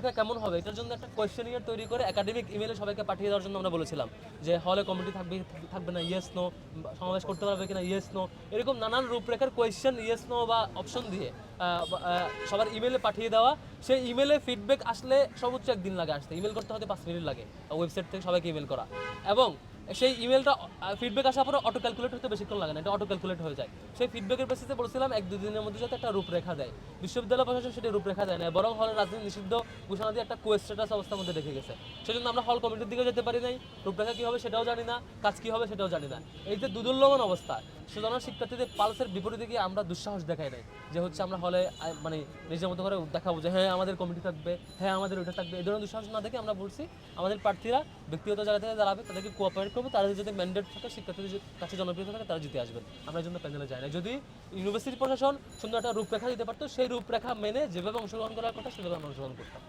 রূপরেখা কেমন হবে? এটার জন্য একটা কোয়েশ্চেনিয়ার তৈরি করে একাডেমিক ইমেলে সবাইকে পাঠিয়ে দেওয়ার জন্য আমরা বলেছিলাম যে হলে কমিটি থাকবে থাকবে না ইয়েস নো সমাবেশ করতে পারবে কিনা ইয়েস নো এরকম নানান রূপরেখার কোয়েশ্চেন ইয়েস নো বা অপশন দিয়ে সবার ইমেলে পাঠিয়ে দেওয়া। সেই ইমেলে ফিডব্যাক আসলে সর্বোচ্চ একদিন লাগে আসতে। ইমেল করতে হতে পাঁচ মিনিট লাগে ওয়েবসাইট থেকে সবাইকে ইমেল করা। এবং সেই ইমেলটা ফিডব্যাক আসার পরে অটো ক্যালকুলেট হতে বেশিক্ষণ লাগে না, এটা অটো ক্যালকুলেট হয়ে যায়। সেই ফিডব্যাকের বেসিসে বলেছিলাম, এক দুই দিনের মধ্যে যাতে একটা রূপরেখা দেয়। বিশ্ববিদ্যালয় প্রশাসন সেটা রূপরেখা দেয় না, বরং হলের রাজনীতি নিষিদ্ধ ঘোষণা দিয়ে একটা কোয়েস স্ট্যাটাস অবস্থার মধ্যে রেখে গেছে। সেজন্য আমরা হল কমিটির দিকেও যেতে পারি নাই, রূপরেখা কী হবে সেটাও জানি না, কাজ কী হবে সেটাও জানি না। এই যে দুদুল্যমান অবস্থা সাধারণ শিক্ষার্থীদের পালসের বিপরীতে গিয়ে আমরা দুঃসাহস দেখাই নাই, যে হচ্ছে আমরা হলে মানে নিজের মতো করে দেখাবো যে হ্যাঁ আমাদের কমিটি থাকবে হ্যাঁ আমাদের ওইটা থাকবে। এই ধরনের দুঃসাহস না দেখে আমরা বলছি, আমাদের প্রার্থীরা ব্যক্তিগত জায়গা থেকে দাঁড়াবে, তাদেরকে কোঅপারেট করব। তাদের যদি ম্যান্ডেট থাকে, শিক্ষার্থীদের কাছে জনপ্রিয়তা থাকে, তারা জিতে আসবেন। আমরা এই জন্য প্যানেলে যাই না যদি ইউনিভার্সিটি প্রশাসন সুন্দর একটা রূপরেখা দিতে পারতো, সেই রূপরেখা মেনে যেভাবে অংশগ্রহণ করার কথা, সেভাবে আমরা অংশগ্রহণ করতাম।